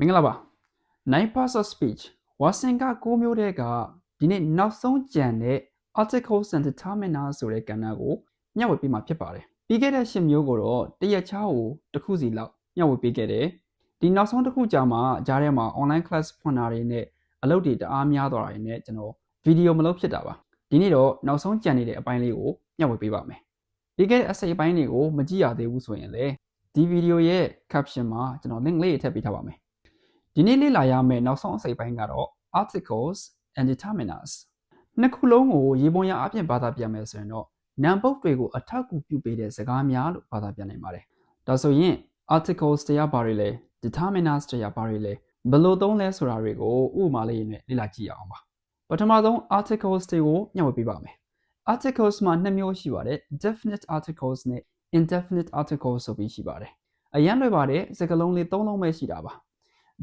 မင်္ဂလာပါ9 parts of speech ဝါစင်က6မျိုးတဲ့ကဒီနေ့နောက်ဆုံးကြံတဲ့ articles and determiners ဆိုတဲ့ကဏ္ဍကိုမျှဝေပေးမှာဖြစ်ပါတယ်ပြီးခဲ့တဲ့10မျိုးကိုတော့တရက်ချားကိုတစ်ခုစီလောက်မျှဝေပေးခဲ့တယ်ဒီနောက်ဆုံးတစ်ခုကြာမှာကြားထဲမှာ online class ဖွင့်တာတွေနဲ့အလုပ်တွေတအားများသွားတာတွေနဲ့ကျွန်တော်ဗီဒီယိုမလုပ်ဖြစ်တာပါဒီနေ့တော့နောက်ဆုံးကြံနေတဲ့အပိုင်းလေးကိုမျှဝေပေးပါမယ်ပြီးခဲ့တဲ့အစိပ်အပိုင်းတွေကိုမကြည့်ရသေးဘူးဆိုရင်လည်းဒီဗီဒီယိုရဲ့ caption မှာကျွန်တော် link လေးထည့်ပေးထားပါမယ် ဒီနေ့လေ့လာရမယ့်နောက်ဆုံးအစိပ်ပိုင်းကတော့ articles and determiners နှစ်ခုလုံးကိုရေပုံရအပြင်ဘာသာပြန်မယ်ဆိုရင်တော့နံပုတ်တွေကိုအထောက်အကူပြုပေးတဲ့စကားများလို့ဘာသာပြန်နိုင်ပါတယ်ဒါဆိုရင် articles တရားဘာတွေလဲ determiners တရားဘာတွေလဲဘယ်လိုသုံးလဲဆိုတာတွေကိုဥပမာလေးနဲ့လေ့လာကြည့်ရအောင်ပါပထမဆုံး articles တွေကိုညှဝေပေးပါမယ် articles မှာနှစ်မျိုးရှိပါတယ် definite articles နဲ့ indefinite articles ဆိုပြီးရှိပါတယ်အရင်လွယ်ပါတယ်စကားလုံးလေးသုံးလုံးပဲရှိတာပါ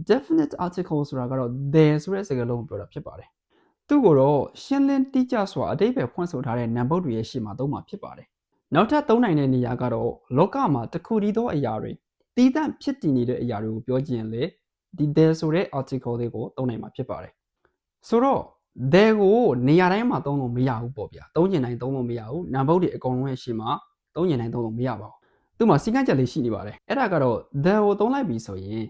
definite article ဆိုတာကတော့ there ဆိုတဲ့စကားလုံးကိုပြောတာဖြစ်ပါတယ်သူ့ကိုတော့ရှင်းလင်းတိကျစွာအတိတ်ပဲဖွင့်ဆိုထားတဲ့နံပါတ်တွေရဲ့ရှေ့မှာသုံးမှာဖြစ်ပါတယ်နောက်ထပ်သုံးနိုင်တဲ့နေရာကတော့လောကမှာတစ်ခုတည်းသောအရာတွေတည်တံ့ဖြစ်တည်နေတဲ့အရာတွေကိုပြောချင်လေဒီ there ဆိုတဲ့ article လေးကိုသုံးနိုင်မှာဖြစ်ပါတယ်ဆိုတော့ there ကိုနေရာတိုင်းမှာသုံးလို့မရဘူးပေါ့ဗျာသုံးကျင်တိုင်းသုံးလို့မရဘူးနံပါတ်တွေအကုန်လုံးရဲ့ရှေ့မှာသုံးကျင်တိုင်းသုံးလို့မရပါဘူးသူ့မှာစီကံချက်လေးရှိနေပါတယ်အဲ့ဒါကတော့ there ကိုသုံးလိုက်ပြီဆိုရင်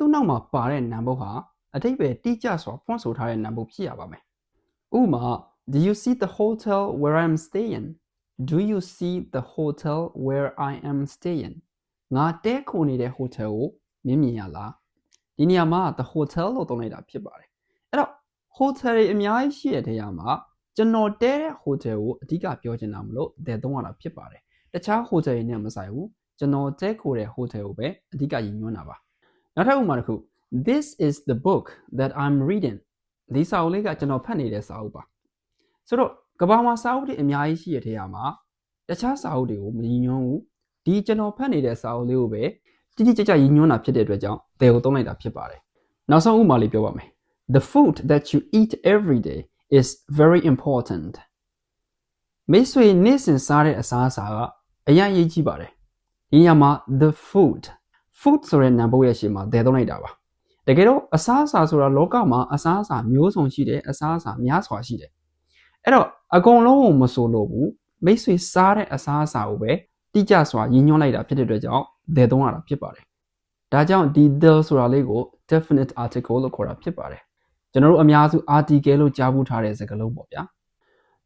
သူ့နောက်မှာပါတဲ့နံပါတ်ဟာအတိတ်ပဲတိကျစွာဖွင့်ဆိုထားတဲ့နံပါတ်ဖြစ်ရပါမယ်ဥပမာ Do you see the hotel where I'm staying Do you see the hotel where I am staying ငါတဲခိုနေတဲ့ hotel ကိုမြင်မြင်ရလားဒီနေရာမှာ the hotel လို့သုံးလိုက်တာဖြစ်ပါတယ်အဲ့တော့ hotel တွေအများကြီးရှိတဲ့နေရာမှာကျွန်တော်တဲတဲ့ hotel ကိုအဓိကပြောချင်တာမလို့ there သုံးရတာဖြစ်ပါတယ်တခြား hotel တွေနဲ့မဆိုင်ဘူးကျွန်တော်တဲခိုတဲ့ hotel ကိုပဲအဓိကရည်ညွှန်းတာပါ နောက်ထပ်ဥပမာတစ်ခု This is the book that I'm reading ဒီစာအုပ်လေးကကျွန်တော်ဖတ်နေတဲ့စာအုပ်ပါဆိုတော့ကဘာမှာစာအုပ်တွေအများကြီးရှိရတဲ့နေရာမှာတခြားစာအုပ်တွေကိုမရည်ညွှန်းဘူးဒီကျွန်တော်ဖတ်နေတဲ့စာအုပ်လေးကိုပဲတိတိကျကျရည်ညွှန်းတာဖြစ်တဲ့အတွက်ကြောင့်တဲကိုသုံးလိုက်တာဖြစ်ပါတယ်နောက်ဆုံးဥပမာလေးပြောပါမယ် The food that you eat every day is very important မိတ်ဆွေနေ့စဉ်စားတဲ့အစားအစာကအရင်အရေးကြီးပါတယ်ဒီညမှာ the food food ဆိုတဲ့နံပါတ်ရဲ့ရှေ့မှာဒဲသုံးလိုက်တာပါတကယ်တော့အစားအစာဆိုတာလောကမှာအစားအစာမျိုးစုံရှိတယ်အစားအစာများစွာရှိတယ်အဲ့တော့အကုန်လုံးကိုမဆိုလို့ဘူးမိတ်ဆွေစားတဲ့အစားအစာကိုပဲတိကျစွာရည်ညွှန်းလိုက်တာဖြစ်တဲ့အတွက်ကြောင့်ဒဲသုံးရတာဖြစ်ပါတယ်ဒါကြောင့်ဒီ the ဆိုတာလေးကို definite article လို့ခေါ်တာဖြစ်ပါတယ်ကျွန်တော်တို့အများစု article လို့ကြားဘူးထားတဲ့စကားလုံးပေါ့ဗျာ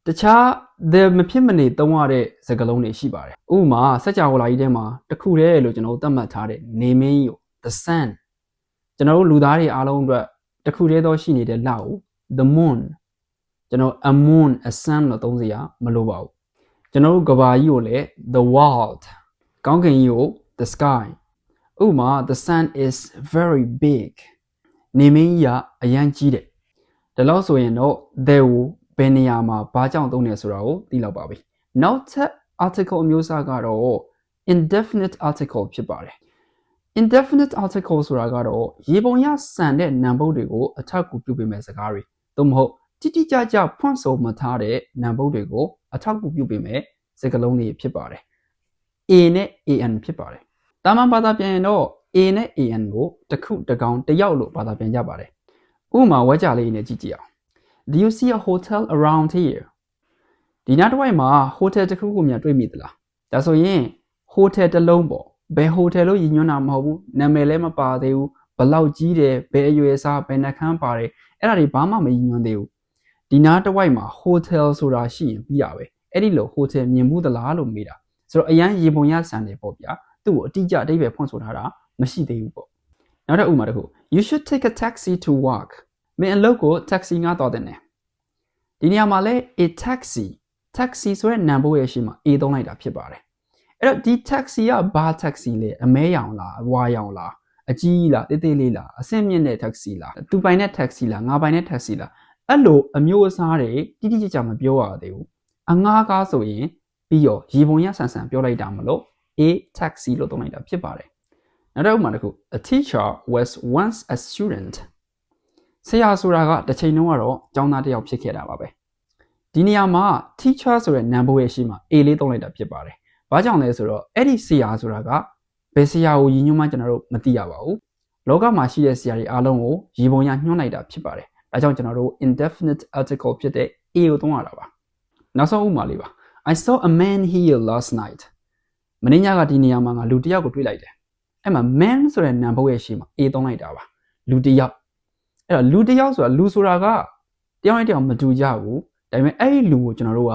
တခြား the မဖြစ်မနေသုံးရတဲ့စကားလုံးတွေရှိပါတယ်ဥပမာစัจ java လာကြီးထဲမှာတခုတည်းလို့ကျွန်တော်တို့သတ်မှတ်ထားတဲ့ naming ကို the sun ကျွန်တော်တို့လူသားတွေအားလုံးအတွက်တခုတည်းသောရှိနေတဲ့လကို the moon ကျွန်တော် a moon a sun လို့သုံးစရာမလိုပါဘူးကျွန်တော်တို့ကဘာကြီးကိုလည်း the world ကောင်းကင်ကြီးကို the sky ဥပမာ the sun is very big နေမင်းကြီးကအရန်ကြီးတယ်ဒါလို့ဆိုရင်တော့ there ကို ဘယ်နေရာမှာဘာကြောင့်သုံးနေဆိုတာကိုသိလောက်ပါပြီနောက်ထပ် article အမျိုးအစားကတော့ indefinite article ဖြစ်ပါတယ် indefinite article ဆိုတာကတော့ရေပုံရဆန်တဲ့နံပါတ်တွေကိုအထောက်အကူပြုပေးမဲ့စကားတွေသို့မဟုတ်တိတိကျကျဖွင့်ဆိုမထားတဲ့နံပါတ်တွေကိုအထောက်အကူပြုပေးမဲ့စကားလုံးတွေဖြစ်ပါတယ် A နဲ့ AN ဖြစ်ပါတယ်တာမန်ဘာသာပြန်ရင်တော့ A နဲ့ AN ကိုတစ်ခုတစ်ကောင်တစ်ယောက်လို့ဘာသာပြန်ကြပါတယ်ဥပမာဝဲကြလေးနဲ့ကြည့်ကြည့်အောင် Do you see a hotel around here ဒီနောက်တစ်ဝိုက်မှာ hotel တစ်ခုခုများတွေ့မိသလားဒါဆိုရင် hotel တစ်လုံးပေါ့ဘယ် hotel လို့ရည်ညွှန်းတာမဟုတ်ဘူးနာမည်လည်းမပါသေးဘူးဘယ်လောက်ကြီးတယ်ဘယ်အရွယ်စားဘယ်နှခမ်းပါတယ်အဲ့ဒါတွေဘာမှမရည်ညွှန်းသေးဘူးဒီနားတစ်ဝိုက်မှာ hotel ဆိုတာရှိရင်ပြီးရပဲအဲ့ဒီလို hotel မြင်မှုသလားလို့မေးတာဆိုတော့အရန်ရေပုံရဆန်တယ်ပေါ့ဗျာသူ့ကိုအတိအကျအတိတ်ပဲဖွင့်ဆိုထားတာမရှိသေးဘူးပေါ့နောက်တစ်ဥပမာတစ်ခု you should take a taxi to work မင်းအလုပ်ကို taxi ငှားတော်တယ်နဲ့ဒီနေရာမှာလဲ a taxi taxi ဆိုတဲ့နံပါတ်ရဲ့ရှေ့မှာ a သုံးလိုက်တာဖြစ်ပါတယ်အဲ့တော့ဒီ taxi ကဘာ taxi လဲအမဲရောင်လားအဝါရောင်လားအကြီးလားတေးသေးလေးလားအဆင့်မြင့်တဲ့ taxi လားသူပိုင်တဲ့ taxi လားငါပိုင်တဲ့ taxi လားအဲ့လိုအမျိုးအစားတွေတိတိကျကျမပြောရသေးဘူးအငှားကားဆိုရင်ပြီးတော့ရေပုံရဆန်ဆန်ပြောလိုက်တာမလို့ a taxi လို့သုံးလိုက်တာဖြစ်ပါတယ်နောက်တစ်ဥပမာတစ်ခု a teacher was once a student ဆရာဆိုတာကတစ်ချိန်လုံးကတော့ကျောင်းသားတစ်ယောက်ဖြစ်ခဲ့တာပါပဲဒီနေရာမှာ teacher ဆိုတဲ့ number ရဲ့ရှိမှာ a လေးသုံးလိုက်တာဖြစ်ပါတယ်။ဘာကြောင့်လဲဆိုတော့အဲ့ဒီဆရာဆိုတာကဘယ်ဆရာကိုရည်ညွှန်းမှကျွန်တော်တို့မသိရပါဘူးလောကမှာရှိတဲ့ဆရာတွေအားလုံးကိုရေပုံရညွှန်းလိုက်တာဖြစ်ပါတယ်ဒါကြောင့်ကျွန်တော်တို့ indefinite article ဖြစ်တဲ့ a ကိုသုံးရတာပါနောက်ဆုံးဥပမာလေးပါ I saw a man here last night မင်းညကဒီနေရာမှာငါလူတစ်ယောက်ကိုတွေ့လိုက်တယ်အဲ့မှာ man ဆိုတဲ့နာမ်ဘုတ်ရဲ့ရှေ့မှာ a သုံးလိုက်တာပါလူတစ်ယောက် အဲ့တော့လူတစ်ယောက်ဆိုတာလူဆိုတာကတယောက်နဲ့တယောက်မတူကြဘူးဒါပေမဲ့အဲ့ဒီလူကိုကျွန်တော်တို့က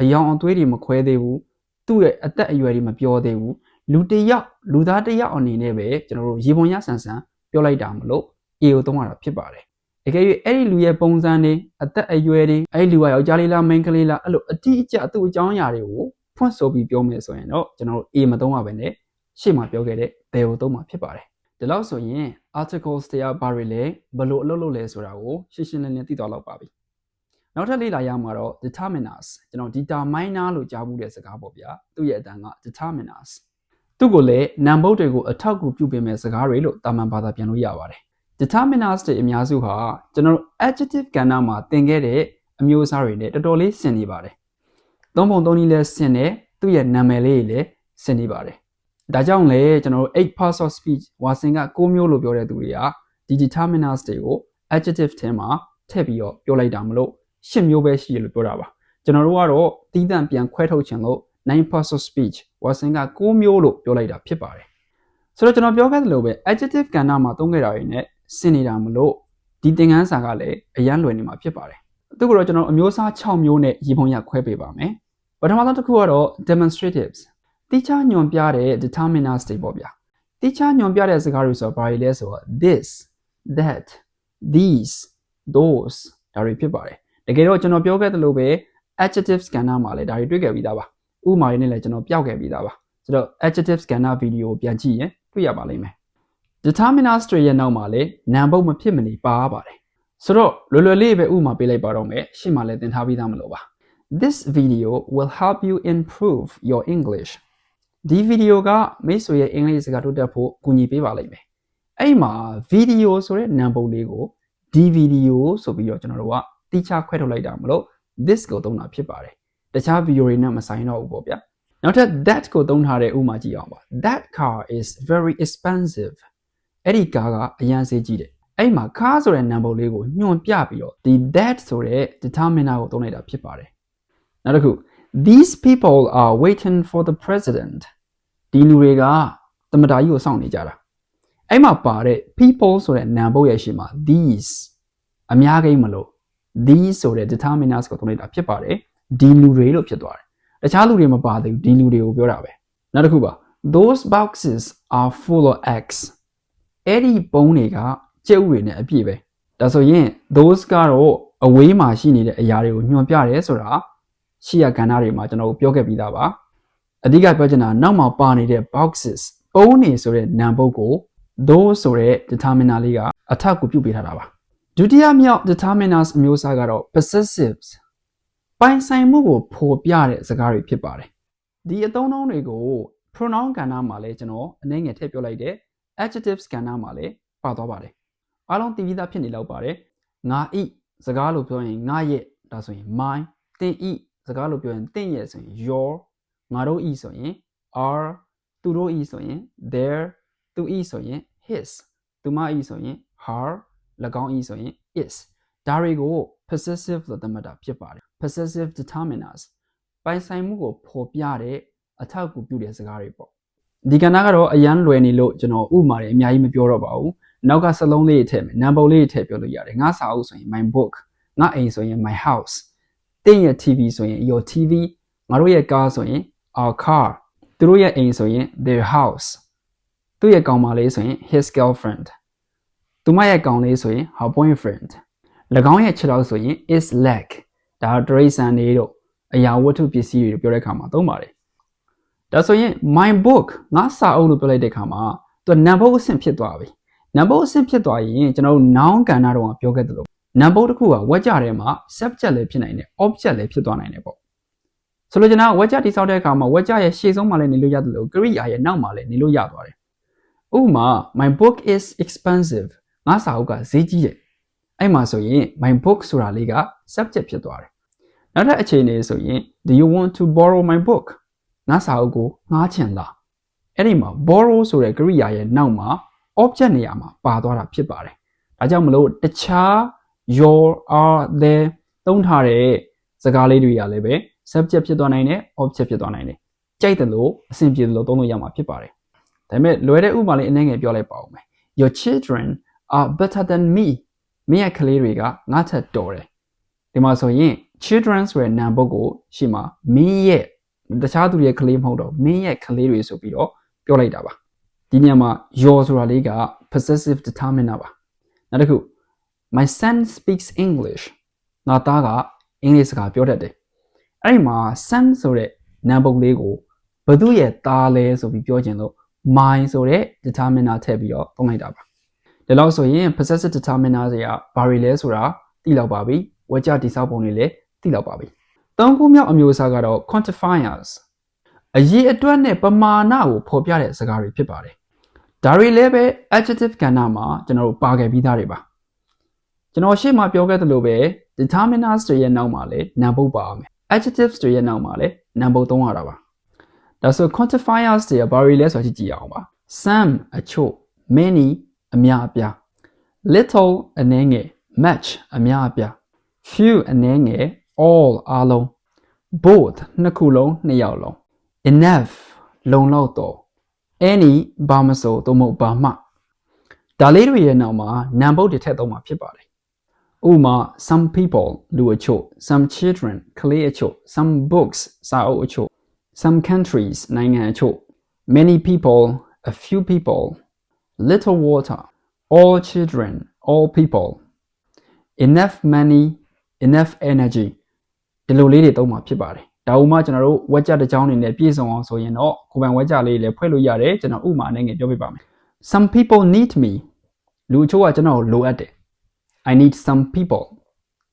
အယောင်အသွေးတွေမခွဲသေးဘူးသူ့ရဲ့အသက်အရွယ်တွေမပြောသေးဘူးလူတစ်ယောက်လူသားတစ်ယောက်အနေနဲ့ပဲကျွန်တော်တို့ရေပုံရဆန်ဆန်ပြောလိုက်တာမလို့ A ကိုသုံးရတာဖြစ်ပါတယ်အကယ်၍အဲ့ဒီလူရဲ့ပုံစံတွေအသက်အရွယ်တွေအဲ့ဒီလူကယောက်ျားလေးလားမိန်းကလေးလားအဲ့လိုအတိအကျသူ့အကြောင်းအရာတွေကိုဖွင့်ဆိုပြီးပြောမယ်ဆိုရင်တော့ကျွန်တော်တို့ A မသုံးရဘဲနဲ့ရှေ့မှာပြောခဲ့တဲ့ they ကိုသုံးမှာဖြစ်ပါတယ် ဒီလောက်ဆိုရင် articles တရားဘာတွေလဲဘယ်လိုအလုပ်လုပ်လဲဆိုတာကိုရှင်းရှင်းလင်းလင်းသိသွားလောက်ပါပြီနောက်ထပ်လေ့လာရမှာတော့ determiners ကျွန်တော် determiner လို့ကြားဘူးတဲ့စကားပေါ့ဗျာသူ့ရဲ့အတန်က determiners သူ့ကိုလည်းနံပုတ်တွေကိုအထောက်အကူပြုပေးမဲ့စကားတွေလို့တာမန်ဘာသာပြန်လို့ရပါတယ် determiners တွေအများစုဟာကျွန်တော်တို့ adjective ကဏ္ဍမှာသင်ခဲ့တဲ့အမျိုးအစားတွေနဲ့တော်တော်လေးဆင်နေပါတယ်သုံးပုံသုံးနည်းလဲဆင်တယ်သူ့ရဲ့နာမည်လေးတွေလည်းဆင်နေပါတယ် ဒါကြောင့်လေကျွန်တော်တို့8 parts of speech ဝါစင်က6မျိုးလို့ပြောတဲ့သူတွေကဒီ determiners တွေကို adjective ထဲမှာထည့်ပြီးတော့ပြောလိုက်တာမလို့10မျိုးပဲရှိရလို့ပြောတာပါကျွန်တော်တို့ကတော့တီးတန့်ပြန်ခွဲထုတ်ခြင်းလို့9 parts of speech ဝါစင်က6မျိုးလို့ပြောလိုက်တာဖြစ်ပါတယ်ဆိုတော့ကျွန်တော်ပြောခဲ့သလိုပဲ adjective ကဏ္ဍမှာသုံးခဲ့တာတွေနဲ့ဆင်နေတာမလို့ဒီသင်ခန်းစာကလည်းအရန်လွယ်နေမှာဖြစ်ပါတယ်သူကတော့ကျွန်တော်အမျိုးအစား6မျိုးနဲ့ရေပုံရခွဲပေးပါမယ်ပထမဆုံးတစ်ခုကတော့ demonstratives တိကျညွန်ပြတဲ့ determiners တွေပေါ့ဗျာတိကျညွန်ပြတဲ့စကားတွေဆိုတော့ဘာတွေလဲဆိုတော့ this that these those ဒါတွေဖြစ်ပါတယ်တကယ်တော့ကျွန်တော်ပြောခဲ့သလိုပဲ adjectives ကဏ္ဍမှာလည်းဒါတွေတွေ့ခဲ့ပြီးသားပါဥပမာတွေနဲ့လည်းကျွန်တော်ပြောက်ခဲ့ပြီးသားပါဆိုတော့ adjectives ကဏ္ဍဗီဒီယိုပြန်ကြည့်ရင်တွေ့ရပါလိမ့်မယ် determiners တွေရဲ့နောက်မှာလည်းနာမ်ပုတ်မဖြစ်မနေပါပါတယ်ဆိုတော့လွယ်လွယ်လေးပဲဥပမာပေးလိုက်ပါတော့မယ်ရှေ့မှာလည်းသင်ထားပြီးသားမလို့ပါ This video will help you improve your English ဒီဗီဒီယိုကမိတ်ဆွေရဲ့အင်္ဂလိပ်စကားတိုးတက်ဖို့ကူညီပေးပါလိမ့်မယ်အဲ့မှာဗီဒီယိုဆိုတဲ့နံပါတ်လေးကိုဒီဗီဒီယိုဆိုပြီးတော့ကျွန်တော်တို့ကတိကျခွဲထုတ်လိုက်တာမလို့ this ကိုသုံးတာဖြစ်ပါတယ်တခြားဗီဒီယိုတွေနဲ့မဆိုင်တော့ဘူးပေါ့ဗျာနောက်ထပ် that ကိုသုံးထားတဲ့ဥပမာကြည့်အောင်ပါ that car is very expensive အဲ့ဒီကားကအရန်စေးကြီးတယ်အဲ့မှာ car ဆိုတဲ့နံပါတ်လေးကိုညွှန်ပြပြီးတော့ဒီ that ဆိုတဲ့ determiner ကိုသုံးလိုက်တာဖြစ်ပါတယ်နောက်တစ်ခု these people are waiting for the president ဒီလူတွေကသမ္မတကြီးကိုစောင့်နေကြတာအဲ့မှာပါတဲ့ people ဆိုတဲ့နာမ်ပုတ်ရဲ့ရှေ့မှာ these အများကြီးမလို့ these ဆိုတဲ့ determiners ကိုသုံးလိုက်တာဖြစ်ပါတယ်ဒီလူတွေလို့ဖြစ်သွားတယ်တခြားလူတွေမပါသေးဘူးဒီလူတွေကိုပြောတာပဲနောက်တစ်ခုပါ those boxes are full of eggs အဲ့ဒီပုံးတွေကကြက်ဥတွေနဲ့အပြည့်ပဲဒါဆိုရင် those ကတော့အဝေးမှာရှိနေတဲ့အရာတွေကိုညွှန်ပြတယ်ဆိုတာရှိရကဏ္ဍတွေမှာကျွန်တော်တို့ပြောခဲ့ပြီးသားပါ အဓိကပြောချင်တာနောက်မှာပါနေတဲ့ boxes ပုံးနေဆိုတဲ့နံပုတ်ကို those ဆိုတဲ့ determiner လေးကအထောက်အကူပြုပေးထားတာပါဒုတိယမြောက် determiners အမျိုးအစားကတော့ possessives ပိုင်ဆိုင်မှုကိုဖော်ပြတဲ့စကားတွေဖြစ်ပါတယ်ဒီအသုံးအနှုန်းတွေကို pronoun ကဏ္ဍမှာလည်းကျွန်တော်အနည်းငယ်ထည့်ပြောလိုက်တယ် adjectives ကဏ္ဍမှာလည်းပါသွားပါတယ်အားလုံးသိပြီးသားဖြစ်နေလောက်ပါတယ်ငါဤစကားလို့ပြောရင်ငါရဲ့ဒါဆိုရင် my တင်ဤစကားလို့ပြောရင်တင့်ရဲ့ဆိုရင် your ငါတို့ဤဆိုရင် are သူတို့ဤဆိုရင် their သူဤဆိုရင် his သူမဤဆိုရင် her ၎င်းဤဆိုရင် is ဒါတွေကို possessive လို့သတ်မှတ်တာဖြစ်ပါတယ် possessive determiners ပိုင်ဆိုင်မှုကိုဖော်ပြတဲ့အထောက်အကူပြုတဲ့စကားတွေပေါ့ဒီကဏ္ဍကတော့အရန်လွယ်နေလို့ကျွန်တော်ဥပမာတွေအများကြီးမပြောတော့ပါဘူးနောက်ကစလုံးလေးထည့်မယ်နံပါတ်လေးထည့်ပြောလို့ရတယ်ငါစာအုပ်ဆိုရင် my book ငါအိမ်ဆိုရင် my house တင်းရဲ့ TV ဆိုရင် your TV ငါတို့ရဲ့ကားဆိုရင် our car သူတို့ရဲ့အိမ်ဆိုရင် their house သူ့ရဲ့ကောင်မလေးဆိုရင် his girlfriend သူမရဲ့ကောင်လေးဆိုရင် her boyfriend ၎င်းရဲ့ခြေထောက်ဆိုရင် is leg ဒါတရိษံတွေတို့အရာဝတ္ထုပစ္စည်းတွေပြောတဲ့အခါမှာသုံးပါတယ်ဒါဆိုရင် my book ငါစာအုပ်လို့ပြောလိုက်တဲ့အခါမှာသူနံပါတ်အဆင့်ဖြစ်သွားပြီနံပါတ်အဆင့်ဖြစ်သွားရင်ကျွန်တော်တို့ noun ကဏ္ဍတော့ပြောခဲ့သလိုနံပါတ်တစ်ခုကဝက်ကြထဲမှာ subject လည်းဖြစ်နိုင်တယ် object လည်းဖြစ်သွားနိုင်တယ်ပေါ့ ဆိုလိုချင်တာဝက်ကြတိစောက်တဲ့အခါမှာဝက်ကြရဲ့ရှေ့ဆုံးမှာလည်းနေလို့ရတယ်လို့ကရိယာရဲ့နောက်မှာလည်းနေလို့ရသွားတယ်ဥပမာ my book is expensive ငါစာအုပ်ကဈေးကြီးတယ်အဲ့မှာဆိုရင် my book ဆိုတာလေးက subject ဖြစ်သွားတယ်နောက်ထပ်အခြေအနေဆိုရင် do you want to borrow my book ငါစာအုပ်ကိုငှားချင်လားအဲ့ဒီမှာ borrow ဆိုတဲ့ကရိယာရဲ့နောက်မှာ object နေရာမှာပါသွားတာဖြစ်ပါတယ်ဒါကြောင့်မလို့တခြား your are there သုံးထားတဲ့စကားလေးတွေကလည်းပဲ subject ဖြစ်သွားနိုင်တယ် object ဖြစ်သွားနိုင်တယ်ကြိုက်တယ်လို့အဆင်ပြေတယ်လို့သုံးလို့ရမှာဖြစ်ပါတယ်ဒါပေမဲ့လွယ်တဲ့ဥပမာလေးအနေငယ်ပြောလိုက်ပါဦးမယ် your children are better than me မင်းရဲ့ကလေးတွေကငါ့ထက်တော်တယ်ဒီမှာဆိုရင် children ဆိုတဲ့နာမ်ပုတ်ကိုရှိမှာမင်းရဲ့တခြားသူရဲ့ကလေးမဟုတ်တော့မင်းရဲ့ကလေးတွေဆိုပြီးတော့ပြောလိုက်တာပါဒီနေရာမှာ your ဆိုတာလေးက possessive determiner ပါနောက်တစ်ခု my son speaks english ငါသားကအင်္ဂလိပ်စကားပြောတတ်တယ် အဲ့ဒီမှာ son ဆိုတဲ့နာမ်ပုတ်လေးကိုဘသူရဲ့သားလဲဆိုပြီးပြောခြင်းလို့ my ဆိုတဲ့ determiner ထည့်ပြီးတော့သုံးလိုက်တာပါဒါလို့ဆိုရင် possessive determiner တွေကဘာတွေလဲဆိုတာသိလောက်ပါပြီဝကြတိစောက်ပုံတွေလည်းသိလောက်ပါပြီသုံးခုမြောက်အမျိုးအစားကတော့ quantifiers အရေးအတွက်နဲ့ပမာဏကိုဖော်ပြတဲ့စကားတွေဖြစ်ပါတယ်ဒါတွေလည်းပဲ adjective ကဏ္ဍမှာကျွန်တော်တို့ပါခဲ့ပြီးသားတွေပါကျွန်တော်ရှေ့မှာပြောခဲ့သလိုပဲ determiners တွေရဲ့နောက်မှာလည်း noun ပုတ်ပါအောင်မယ် adjectives တွေရဲ့နောက်မှာလည်း noun ပုတ်သုံးရတာပါဒါဆို quantifiers တွေကဘာတွေလဲဆိုတာကြည့်ကြည့်အောင်ပါ some အချို့ many အများအပြား little အနည်းငယ် much အများအပြား few အနည်းငယ် all အားလုံး both နှစ်ခုလုံးနှစ်ယောက်လုံး enough လုံလောက်တော့ any ဘာမဆိုသို့မဟုတ်ဘာမှဒါလေးတွေရဲ့နောက်မှာ noun ပုတ်တွေထည့်သုံးမှာဖြစ်ပါတယ် ဥပမာ some people လူအချို့ some children ကလေးအချို့ some books စာအုပ်အချို့ some countries နိုင်ငံအချို့ many people a few people little water all children all people enough money enough energy ဒီလိုလေးတွေသုံးမှာဖြစ်ပါတယ်ဒါဥမာကျွန်တော်တို့ဝက်ကြတစ်ကြောင်းအနေနဲ့ပြည့်စုံအောင်ဆိုရင်တော့ကိုယ်ပိုင်ဝက်ကြလေးလည်းဖွဲ့လို့ရတယ်ကျွန်တော်ဥမာအနေနဲ့ပြောပြပါမယ် some people need me လူအချို့ကကျွန်တော်ကိုလိုအပ်တယ် I need some people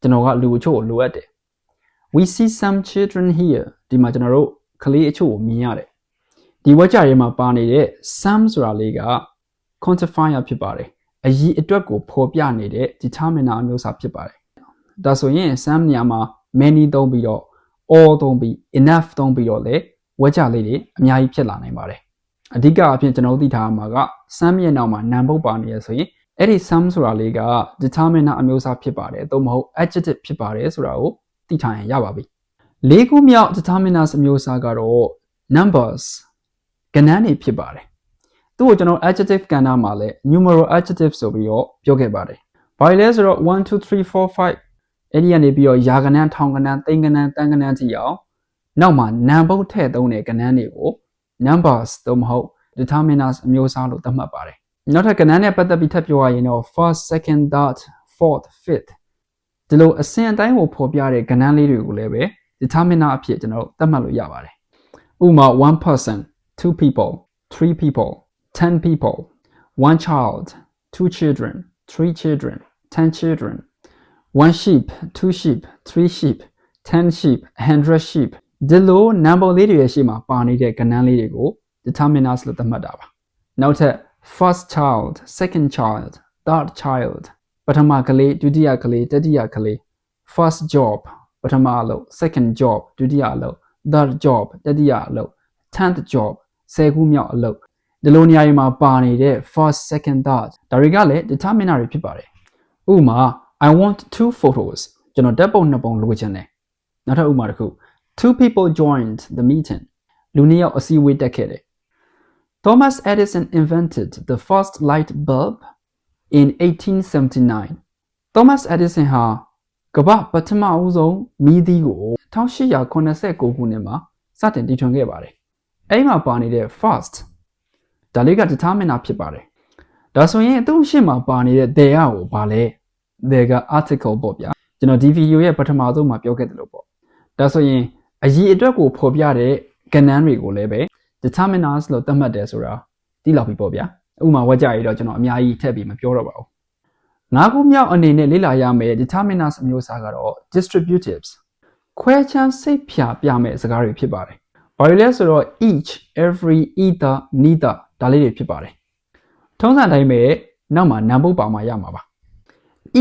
ကျွန်တော်ကလူအချို့ကိုလိုအပ်တယ် we see some children here ဒီမှာကျွန်တော်တို့ကလေးအချို့ကိုမြင်ရတယ်ဒီဝက်ကြထဲမှာပါနေတဲ့ some ဆိုတာလေးက quantifier ဖြစ်ပါတယ်အရေးအတွက်ကိုဖော်ပြနေတဲ့ determiner အမျိုးအစားဖြစ်ပါတယ်ဒါဆိုရင် some နေရာမှာ many သုံးပြီးတော့ all သုံးပြီး enough သုံးပြီးတော့လေဝက်ကြလေးတွေအများကြီးဖြစ်လာနိုင်ပါတယ်အဓိကအဖြစ်ကျွန်တော်သိထားမှာက some ရဲ့နောက်မှာ noun ပုတ်ပါနေရဆိုရင် အဲ့ဒီ some ဆိုတာလေးက determiner အမျိုးအစားဖြစ်ပါတယ်သို့မဟုတ် adjective ဖြစ်ပါတယ်ဆိုတာကိုသိထားရင်ရပါပြီလေးခုမြောက် determiners အမျိုးအစားကတော့ numbers ကဏ္ဍတွေဖြစ်ပါတယ်သူ့ကိုကျွန်တော် adjective ကဏ္ဍမှာလဲ numeral adjective ဆိုပြီးတော့ပြောခဲ့ပါတယ်ဘာလဲဆိုတော့1 2 3 4 5အဲ့ဒီကနေပြီးတော့ယာကဏ္ဍထောင်ကဏ္ဍသိန်းကဏ္ဍတန်းကဏ္ဍကြည့်အောင်နောက်မှာ number ထည့်သုံးတဲ့ကဏ္ဍတွေကို numbers သို့မဟုတ် determiners အမျိုးအစားလို့သတ်မှတ်ပါတယ် နောက်ထပ်ကဏ္ဍနဲ့ပတ်သက်ပြီးထပ်ပြောရရင်တော့ first second third fourth fifth ဒီလိုအစဉ်အတိုင်းကိုဖော်ပြတဲ့ကဏ္ဍလေးတွေကိုလည်းပဲ determiner အဖြစ်ကျွန်တော်သတ်မှတ်လို့ရပါတယ်ဥပမာ1 person two people three people 10 people one child two children three children 10 children one sheep two sheep three sheep 10 sheep 100 sheep ဒီလို number လေးတွေရဲ့ရှေ့မှာပါနေတဲ့ကဏ္ဍလေးတွေကို determiners လို့သတ်မှတ်တာပါနောက်ထပ် first child second child third child ပထမကလေးဒုတိယကလေးတတိယကလေး first job ပထမအလုပ် second job ဒုတိယအလုပ် third job တတိယအလုပ် tenth job ဆယ်ခုမြောက်အလုပ်ဒီလိုနေရာတွေမှာပါနေတဲ့ first second third ဒါတွေကလည်း determiner တွေဖြစ်ပါတယ်ဥပမာ I want two photos ကျွန်တော်ဓာတ်ပုံနှစ်ပုံလိုချင်တယ်နောက်ထပ်ဥပမာတစ်ခု two people joined the meeting လူနှစ်ယောက်အစည်းအဝေးတက်ခဲ့တယ် Thomas Edison invented the first light bulb in 1879 Thomas Edison ဟာကမ္ဘာပထမဦးဆုံးမီးသီးကို1889ခုနှစ်မှာစတင်တီထွင်ခဲ့ပါတယ်။အဲ့မှာပါနေတဲ့ first ဒါလေးက determiner ဖြစ်ပါတယ်။ဒါဆိုရင်သူ့ရှေ့မှာပါနေတဲ့ there ကိုဘာလဲ there က article ပေါ့ဗျာ။ကျွန်တော်ဒီ video ရဲ့ပထမဆုံးမှာပြောခဲ့တယ်လို့ပေါ့။ဒါဆိုရင်အရေးအတွက်ကိုဖော်ပြတဲ့ကဏ္ဍတွေကိုလည်းပဲ determiners လို့သတ်မှတ်တယ်ဆိုတာသိလောက်ပြီပေါ့ဗျာဥပမာဝက်ကြရတော့ကျွန်တော်အများကြီးထည့်ပြီးမပြောတော့ပါဘူးငါးခုမြောက်အနေနဲ့လေ့လာရမယ့် determiners အမျိုးအစားကတော့ distributives ခွဲခြားစိတ်ဖြာပြမယ့်စကားတွေဖြစ်ပါတယ်ဘာလို့လဲဆိုတော့ each every either neither ဒါလေးတွေဖြစ်ပါတယ်ထုံးစံတိုင်းပဲနောက်မှာနံပုတ်ပါမှာရမှာပါ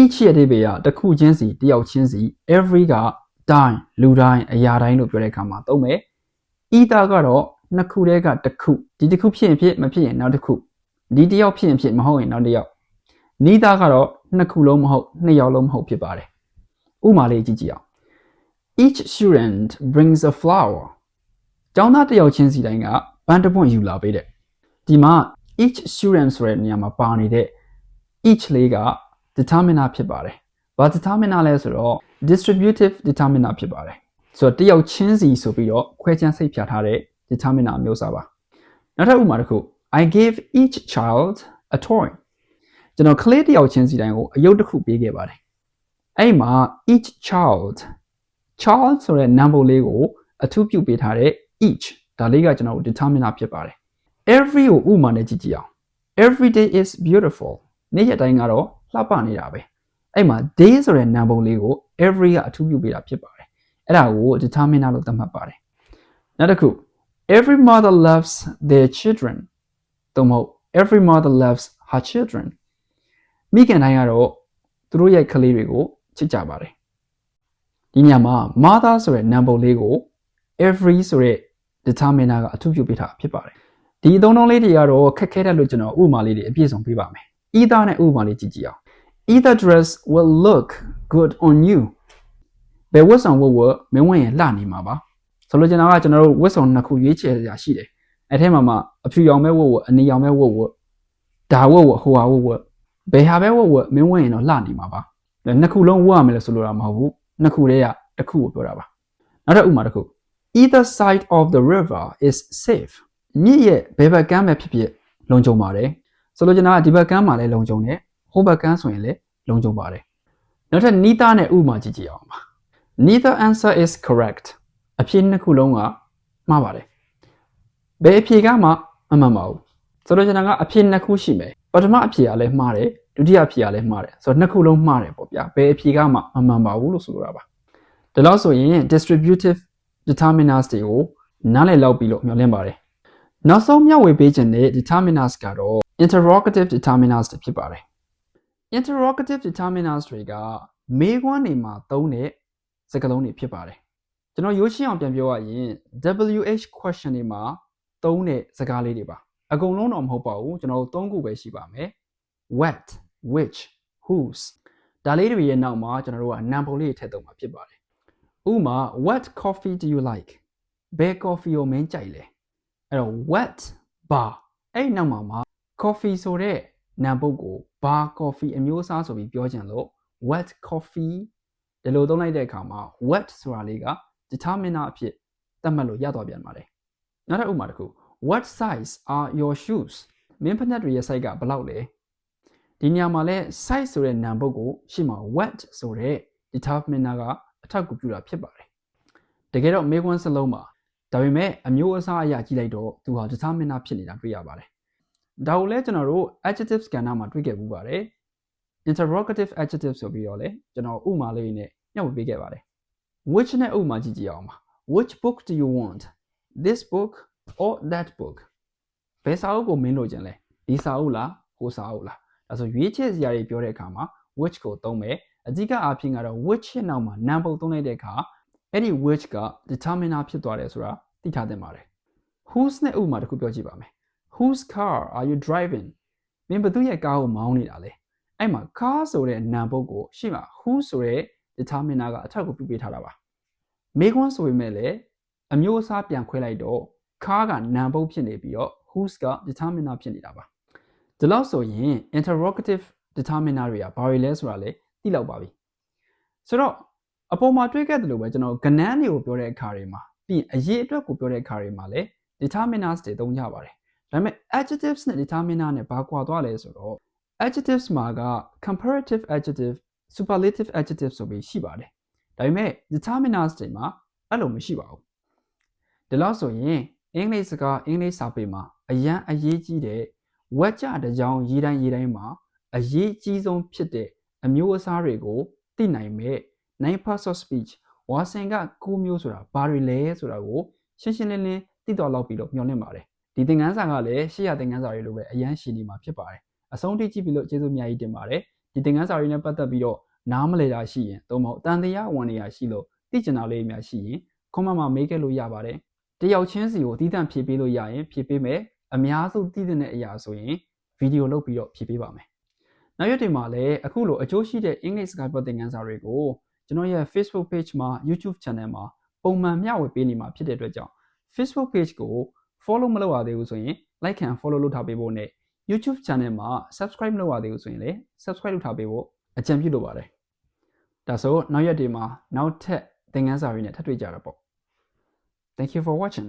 each ရဲ့အဓိပ္ပာယ်ကတစ်ခုချင်းစီတစ်ယောက်ချင်းစီ every ကတိုင်းလူတိုင်းအရာတိုင်းလို့ပြောတဲ့အခါမှာသုံးမယ် either ကတော့ နှစ်ခုတည်းကတစ်ခုဒီတစ်ခုဖြစ်ရင်ဖြစ်မဖြစ်ရင်နောက်တစ်ခုဒီတစ်ယောက်ဖြစ်ရင်ဖြစ်မဟုတ်ရင်နောက်တစ်ယောက်နီးသားကတော့နှစ်ခုလုံးမဟုတ်နှစ်ယောက်လုံးမဟုတ်ဖြစ်ပါတယ်ဥပမာလေးကြည့်ကြည့်အောင် each student brings a flower ကျောင်းသားတစ်ယောက်ချင်းစီတိုင်းကပန်းတစ်ပွင့်ယူလာပေးတဲ့ဒီမှာ each student ဆိုတဲ့နေရာမှာပါနေတဲ့ each လေးက determiner ဖြစ်ပါတယ်။ဘာ determiner လဲဆိုတော့ distributive determiner ဖြစ်ပါတယ်။ဆိုတော့တစ်ယောက်ချင်းစီဆိုပြီးတော့ခွဲခြမ်းစိတ်ဖြာထားတဲ့ determiner မျိုးစားပါ။နောက်ထပ်ဥပမာတစ်ခု I gave each child a toy ကျွန်တော်ကလေးတစ်ယောက်ချင်းစီတိုင်းကိုအယုတ်တစ်ခုပေးခဲ့ပါတယ်။အဲ့မှာ each child child ဆိုတဲ့ number လေးကိုအထူးပြုပေးထားတဲ့ each ဒါလေးကကျွန်တော်တို့ determiner ဖြစ်ပါတယ်။ every ကိုဥပမာနဲ့ကြည့်ကြည့်အောင် every day is beautiful နေ့ရက်တိုင်းကတော့လှပနေတာပဲအဲ့မှာ day ဆိုတဲ့ number လေးကို every ကအထူးပြုပေးတာဖြစ်ပါတယ်အဲ့ဒါကို determiner လို့သတ်မှတ်ပါတယ်နောက်တစ်ခု every mother loves their children သို့မဟုတ် every mother loves her children မိခင်တိုင်းကတော့သူတို့ရဲ့ကလေးတွေကိုချစ်ကြပါတယ်ဒီညမှာ mother ဆိုတဲ့ number လေးကို every ဆိုတဲ့ determiner ကအထူးပြုပေးထားဖြစ်ပါတယ်ဒီအသုံးအနှုန်းလေးတွေကတော့ခက်ခဲတဲ့လို့ကျွန်တော်ဥပမာလေးတွေအပြည့်စုံပေးပါမယ် either နဲ့ဥပမာလေးကြည့်ကြည့်အောင် either dress will look good on you ဘယ်ဝတ်ဆောင်ဝတ်ဝတ်မင်းဝင်ရင်လှနေမှာပါ ဆိုလိုချင်တာကကျွန်တော်တို့ဝတ်ဆောင်နှစ်ခုရွေးချယ်ရရှိတယ်အဲထဲမှာမှအဖြူရောင်မဲ့ဝတ်ဝတ်အနီရောင်မဲ့ဝတ်ဝတ်ဒါဝတ်ဝတ်ဟိုဟာဝတ်ဝတ်ဘယ်ဟာပဲဝတ်ဝတ်မင်းဝင်ရင်တော့လှနေမှာပါနှစ်ခုလုံးဝတ်ရမယ်လို့ဆိုလိုတာမဟုတ်ဘူးနှစ်ခုတည်းကတစ်ခုကိုပြောတာပါနောက်တစ်ဥပမာတစ်ခု either side of the river is safe မြစ်ရဲ့ဘယ်ဘက်ကမ်းပဲဖြစ်ဖြစ်လုံခြုံပါတယ်ဆိုလိုချင်တာကဒီဘက်ကမ်းမှာလည်းလုံခြုံတယ်ဟိုဘက်ကမ်းဆိုရင်လည်းလုံခြုံပါတယ်နောက်ထပ်နီးသားနဲ့ဥပမာကြည့်ကြည့်အောင်ပါ neither answer is correct အဖြေနှစ်ခုလုံးကမှားပါတယ်ဘယ်အဖြေကမှမမှန်ပါဘူးဆိုလိုချင်တာကအဖြေနှစ်ခုရှိမယ်ပထမအဖြေကလည်းမှားတယ်ဒုတိယအဖြေကလည်းမှားတယ်ဆိုတော့နှစ်ခုလုံးမှားတယ်ပေါ့ဗျာဘယ်အဖြေကမှမမှန်ပါဘူးလို့ဆိုလိုတာပါဒါလို့ဆိုရင် distributive determiners တွေကိုနားလည်လောက်ပြီးလို့မျှော်လင့်ပါတယ်နောက်ဆုံးမျှဝေပေးခြင်းတဲ့ determiners ကတော့ interrogative determiners တွေဖြစ်ပါတယ် interrogative determiners တွေကမေးခွန်းတွေမှာသုံးတဲ့စကားလုံးတွေဖြစ်ပါတယ် ကျွန်တော်ရိုးရှင်းအောင်ပြန်ပြောရရင် WH question တွေမှာသုံးတဲ့စကားလေးတွေပါအကုန်လုံးတော့မဟုတ်ပါဘူးကျွန်တော်တို့သုံးခုပဲရှိပါမယ် what which whose ဒါလေးတွေရဲ့နောက်မှာကျွန်တော်တို့က number လေးထည့်သုံးမှာဖြစ်ပါတယ်ဥပမာ what coffee do you like ဘယ် coffee ကိုမင်းကြိုက်လဲအဲ့တော့ what bar အဲ့ဒီနောက်မှာမှာ coffee ဆိုတဲ့နာမ်ပုတ်ကို bar coffee အမျိုးအစားဆိုပြီးပြောချင်လို့ what coffee ဒီလိုသုံးလိုက်တဲ့အခါမှာ what ဆိုတာလေးက determiner အဖြစ်သတ်မှတ်လို့ရသွားပြန်ပါတယ်နောက်တစ်ဥပမာတစ်ခု what size are your shoes မင်းဖက်နှက်တွေရဲ့ size ကဘယ်လောက်လဲဒီညမှာလဲ size ဆိုတဲ့နာမ်ပုတ်ကိုရှေ့မှာ what ဆိုတဲ့ determiner ကအထောက်အကူပြုတာဖြစ်ပါတယ်တကယ်တော့မေကွန်းစလုံးမှာဒါပေမဲ့အမျိုးအစားအရာကြည့်လိုက်တော့သူဟာ determiner ဖြစ်နေတာတွေ့ရပါတယ်ဒါကိုလည်းကျွန်တော်တို့ adjective scanner မှာတွေ့ခဲ့မှုပါတယ် interrogative adjective ဆိုပြီးတော့လေကျွန်တော်ဥမာလေးနဲ့ညှောက်ပေးခဲ့ပါတယ် which နဲ့ဥမာကြည့်ကြည့်အောင်ပါ which book do you want this book or that book ဘယ်စာအုပ်ကိုမင်းလိုချင်လဲဒီစာအုပ်လားဟိုစာအုပ်လားဒါဆိုရွေးချယ်စရာတွေပြောတဲ့အခါမှာ which ကိုသုံးမယ်အဓိကအားဖြင့်ကတော့ which ရဲ့နောက်မှာ number သုံးလိုက်တဲ့အခါအဲ့ဒီ which က determiner ဖြစ်သွားတယ်ဆိုတာသိထားသင့်ပါတယ် whose နဲ့ဥပမာတစ်ခုပြောကြည့်ပါမယ် whose car are you driving မင်းဘသူရဲ့ကားကိုမောင်းနေတာလဲအဲ့မှာ car ဆိုတဲ့နာမ်ပုတ်ကိုရှေ့မှာ who ဆိုတဲ့ determiner ကအထောက်အကူပြုပေးထားတာပါမေခွန်းဆိုပေမဲ့လည်းအမျိုးအစားပြန်ခွဲလိုက်တော့ car ကနာမ်ပုတ်ဖြစ်နေပြီးတော့ whose က determiner ဖြစ်နေတာပါဒီလောက်ဆိုရင် interrogative determiner တွေကဘာတွေလဲဆိုတာလေသိလောက်ပါပြီဆိုတော့အပေါ်မှာတွေ့ခဲ့တယ်လို့ပဲကျွန်တော်ကဏ္ဍတွေကိုပြောတဲ့အခါတွေမှာပြီးရင်အရေးအတွက်ကိုပြောတဲ့အခါတွေမှာလည်း determiners တွေသုံးကြပါတယ်ဒါပေမဲ့ adjectives နဲ့ determiner နဲ့ဘာကွာသွားလဲဆိုတော့ adjectives မှာက comparative adjective superlative adjective ဆိုပြီးရှိပါတယ်ဒါပေမဲ့ determiners တွေမှာအဲ့လိုမရှိပါဘူးဒီလောက်ဆိုရင်အင်္ဂလိပ်စကားအင်္ဂလိပ်စာပေမှာအရန်အရေးကြီးတဲ့ဝက်ကြတစ်ကြောင်ရေးတိုင်းရေးတိုင်းမှာအရေးကြီးဆုံးဖြစ်တဲ့အမျိုးအစားတွေကိုသိနိုင်မဲ့9 parts of speech ဝါဆင်က9မျိုးဆိုတာဘာတွေလဲဆိုတာကိုရှင်းရှင်းလင်းလင်းသိတော်လောက်ပြီးတော့မျှော်လင့်ပါတယ်ဒီသင်ခန်းစာကလည်းရှေ့ရသင်ခန်းစာတွေလိုပဲအရန်ရှည်နေမှာဖြစ်ပါတယ်အဆုံးထိကြည့်ပြီးလို့ကျေးဇူးအများကြီးတင်ပါတယ်ဒီသင်ခန်းစာတွေနဲ့ပတ်သက်ပြီးတော့ နားမလည်တာရှိရင်သို့မဟုတ်တန်တရားဝန်နေရရှိလို့သိကျင်တာလေးများရှိရင် comment မှာမေးခဲ့လို့ရပါတယ်တယောက်ချင်းစီကိုတည်တံ့ဖြည့်ပေးလို့ရရင်ဖြည့်ပေးမယ်အများစုတည်တဲ့အရာဆိုရင်ဗီဒီယိုလုပ်ပြီးတော့ဖြည့်ပေးပါမယ်။နောက်ရက်တွေမှာလည်းအခုလိုအကျိုးရှိတဲ့အင်္ဂလိပ်စကားပြောသင်ခန်းစာတွေကိုကျွန်တော်ရဲ့ Facebook page မှာ YouTube channel မှာပုံမှန်မျှဝေပေးနေမှာဖြစ်တဲ့အတွက်ကြောင့် Facebook page ကို follow မလုပ်ရသေးဘူးဆိုရင် like and follow လုပ်ထားပေးဖို့နဲ့ YouTube channel မှာ subscribe မလုပ်ရသေးဘူးဆိုရင်လည်း subscribe လုပ်ထားပေးဖို့အကြံပြုလိုပါတယ်။ ဒါဆိုနောက်ရက်တွေမှာနောက်ထပ်သင်ခန်းစာတွေနဲ့ထပ်တွေ့ကြတာပေါ့။ Thank you for watching.